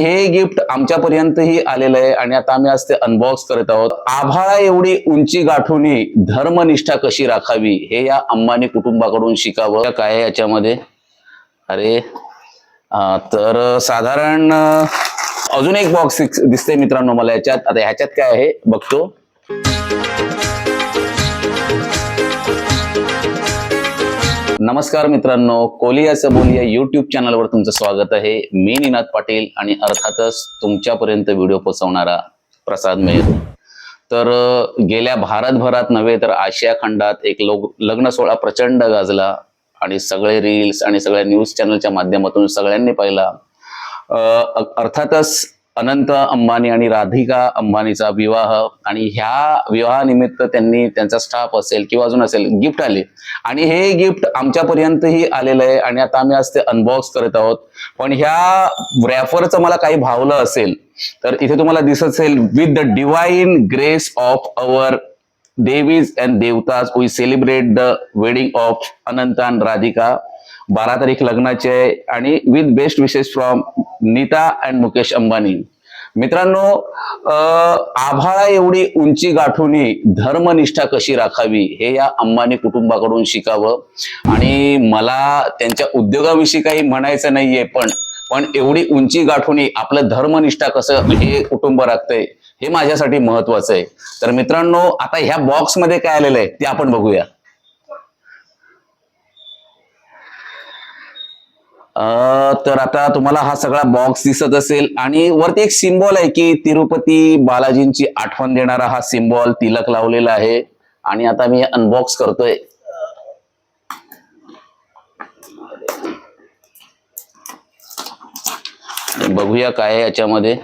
हे गिफ्ट आमच्यापर्यंतही आलेलं आहे आणि आता आम्ही आज ते अनबॉक्स करत आहोत. आभाळा एवढी उंची गाठूनही धर्मनिष्ठा कशी राखावी हे या अंबानी कुटुंबाकडून शिकावं. काय याच्यामध्ये? अरे तर साधारण अजून एक बॉक्स दिसते मित्रांनो मला याच्यात. आता ह्याच्यात काय आहे? बघतो. नमस्कार मित्रांनो कोलियाचं बोल या युट्यूब चॅनलवर तुमचं स्वागत आहे. मी निनाद पाटील आणि अर्थातच तुमच्यापर्यंत व्हिडिओ पोहोचवणारा प्रसाद मेहर. तर गेल्या भारतभरात नव्हे तर आशिया खंडात एक लोक लग्न सोहळा प्रचंड गाजला आणि सगळे रील्स आणि सगळ्या न्यूज चॅनलच्या माध्यमातून सगळ्यांनी पाहिला. अर्थातच अनंत अंबानी आणि राधिका अंबानीचा विवाह आणि ह्या विवाहानिमित्त त्यांनी त्यांचा स्टाफ असेल किंवा अजून असेल गिफ्ट आले. आणि हे गिफ्ट आमच्यापर्यंतही आलेलं आहे आणि आता आम्ही आज ते अनबॉक्स करत आहोत. पण ह्या रॅफरचं मला काही भावलं असेल तर इथे तुम्हाला दिसत असेल with the divine grace of our devis and devtas we celebrate the wedding of Anant and Radhika. बारा तारीख लग्नाचे आहे आणि विथ बेस्ट विशेष फ्रॉम नीता अँड मुकेश अंबानी. मित्रांनो आभाळा एवढी उंची गाठूनही धर्मनिष्ठा कशी राखावी हे या अंबानी कुटुंबाकडून शिकावं. आणि मला त्यांच्या उद्योगाविषयी काही म्हणायचं नाहीये पण पण एवढी उंची गाठूनही आपलं धर्मनिष्ठा कसं हे कुटुंब राखतंय हे माझ्यासाठी महत्वाचं आहे. तर मित्रांनो आता ह्या बॉक्समध्ये काय आलेलं आहे ते आपण बघूया. तर आता तुम्हाला हा सगळा बॉक्स दिसत असेल आणि वरती एक सिम्बॉल आहे की तिरुपती बालाजींची आठवण देणारा हा सिम्बॉल तिलक लावलेला आहे. आणि आता मी अनबॉक्स करतोय. बघूया काय याच्यामध्ये.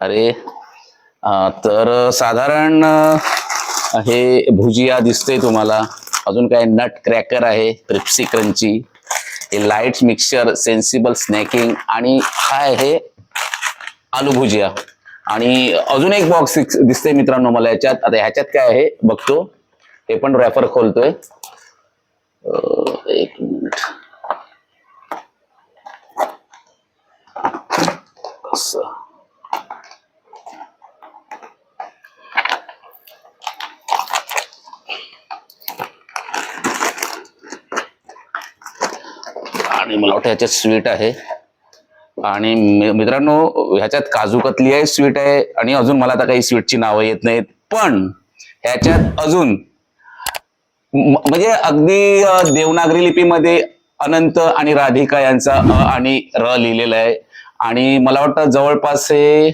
अरे तर साधारण हे भुजिया दिसते तुम्हाला. अजून काय नट क्रॅकर आहे क्रिप्सी क्रंची हे लाइट मिक्सचर सेन्सिबल स्नॅकिंग आणि काय हे आलू भुजिया. आणि अजून एक बॉक्स दिसते मित्रांनो मला याच्यात. आता ह्याच्यात काय आहे? बघतो. हे पण रॅपर खोलतोय. एक मिनिट असं आणि मला वाटतं ह्याच्यात स्वीट आहे. आणि मित्रांनो ह्याच्यात काजू कतली आहे स्वीट आहे आणि अजून मला आता काही स्वीटची नावं येत नाहीत. पण ह्याच्यात अजून म्हणजे अगदी देवनागरी लिपीमध्ये अनंत आणि राधिका यांचा अ आणि र लिहिलेला आहे. आणि मला वाटतं जवळपास हे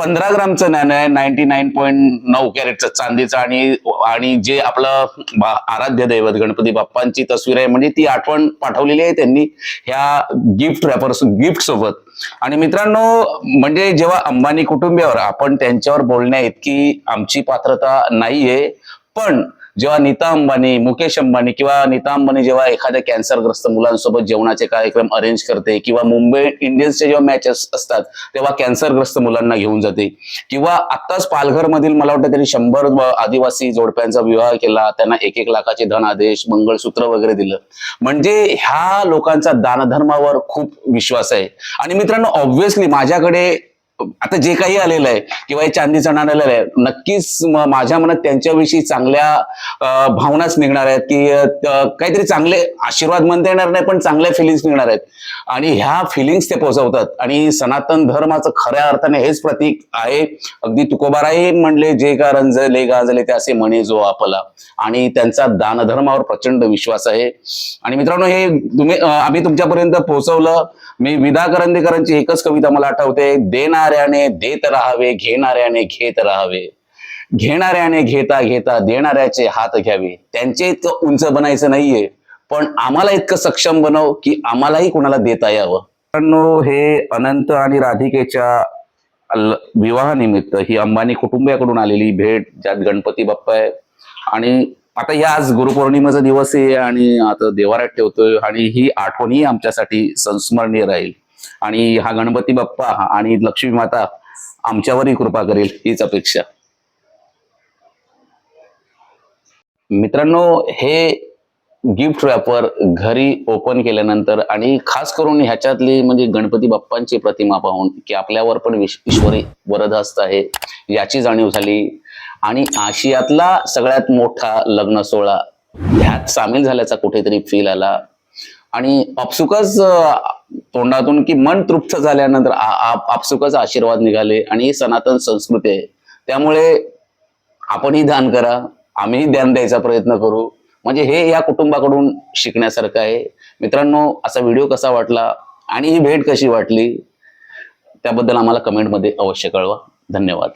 पंधरा ग्रामचं नाणं आहे नाईन्टी नाईन पॉईंट नऊ कॅरेटचं चांदीचं आणि आणि जे आपलं आराध्य दैवत गणपती बाप्पांची तस्वीर आहे म्हणजे ती आठवण पाठवलेली आहे त्यांनी ह्या गिफ्ट रॅपर गिफ्ट सोबत. आणि मित्रांनो म्हणजे जेव्हा अंबानी कुटुंबियावर आपण त्यांच्यावर बोलण्या इतकी आमची पात्रता नाहीये पण जेव्हा नीता अंबानी मुकेश अंबानी किंवा नीता अंबानी जेव्हा एखाद्या कॅन्सरग्रस्त मुलांसोबत जेवणाचे कार्यक्रम अरेंज करते किंवा मुंबई इंडियन्सचे जेव्हा मॅचेस असतात तेव्हा कॅन्सरग्रस्त मुलांना घेऊन जाते. किंवा आत्ताच पालघर मधील मला वाटतं त्यांनी शंभर आदिवासी जोडप्यांचा विवाह केला त्यांना एक एक लाखाचे धनादेश मंगळसूत्र वगैरे दिलं. म्हणजे ह्या लोकांचा दानधर्मावर खूप विश्वास आहे. आणि मित्रांनो ऑब्व्हियसली माझ्याकडे आता जे काही आलेलं आहे किंवा हे चांदीचं नाणं आलेलं आहे नक्कीच माझ्या मनात त्यांच्याविषयी चांगल्या भावनाच निघणार आहेत की काहीतरी चांगले आशीर्वाद म्हणता येणार नाही पण चांगल्या फिलिंग्स निघणार आहेत. आणि ह्या फिलिंग्स ते पोहोचवतात. आणि सनातन धर्माचं खऱ्या अर्थाने हेच प्रतीक आहे. अगदी तुकोबाराही म्हणले जे का रंजले गाजले ते असे म्हणे जो आपला. आणि त्यांचा दानधर्मावर प्रचंड विश्वास आहे. आणि मित्रांनो हे तुम्ही आम्ही तुमच्यापर्यंत पोहोचवलं. मी विदा करंदेकरांची एकच कविता मला आठवते. देणाऱ्याने देत राहावे घेणाऱ्याने घेत राहावे. घेणाऱ्याने घेता घेता देणाऱ्याचे हात घ्यावे. त्यांचे इतकं उंच बनायचं नाहीये. पण आम्हाला इतकं सक्षम बनव की आम्हालाही कोणाला देता यावं. मित्रांनो हे अनंत आणि राधिकेच्या विवाहानिमित्त ही अंबानी कुटुंबियाकडून आलेली भेट ज्यात गणपती बाप्पा आहे. आणि आता या आज गुरुपौर्णिमेचा दिवस आहे आणि आता देवाऱ्यात ठेवतोय आणि ही आठवणही आमच्यासाठी संस्मरणीय राहील. आणि हा गणपती बाप्पा आणि लक्ष्मी माता आमच्यावरही कृपा करेल हीच अपेक्षा. मित्रांनो हे गिफ्ट रॅपर घरी ओपन केल्यानंतर आणि खास करून ह्याच्यातली म्हणजे गणपती बाप्पांची प्रतिमा पाहून की आपल्यावर पण विश- ईश्वरी वरदहस्त आहे याची जाणीव झाली. आणि आशियातला सगळ्यात मोठा लग्न सोहळा ह्यात सामील झाल्याचा कुठेतरी फील आला. आणि आपसुकच तोंडातून की मन तृप्त झाल्यानंतर आपसुकच आशीर्वाद निघाले आणि ही सनातन संस्कृती आहे. त्यामुळे आपणही दान करा आम्हीही ध्यान द्यायचा प्रयत्न करू. म्हणजे हे या कुटुंबाकडून शिकण्यासारखं आहे. मित्रांनो असा व्हिडिओ कसा वाटला आणि ही भेट कशी वाटली त्याबद्दल आम्हाला कमेंटमध्ये अवश्य कळवा. धन्यवाद.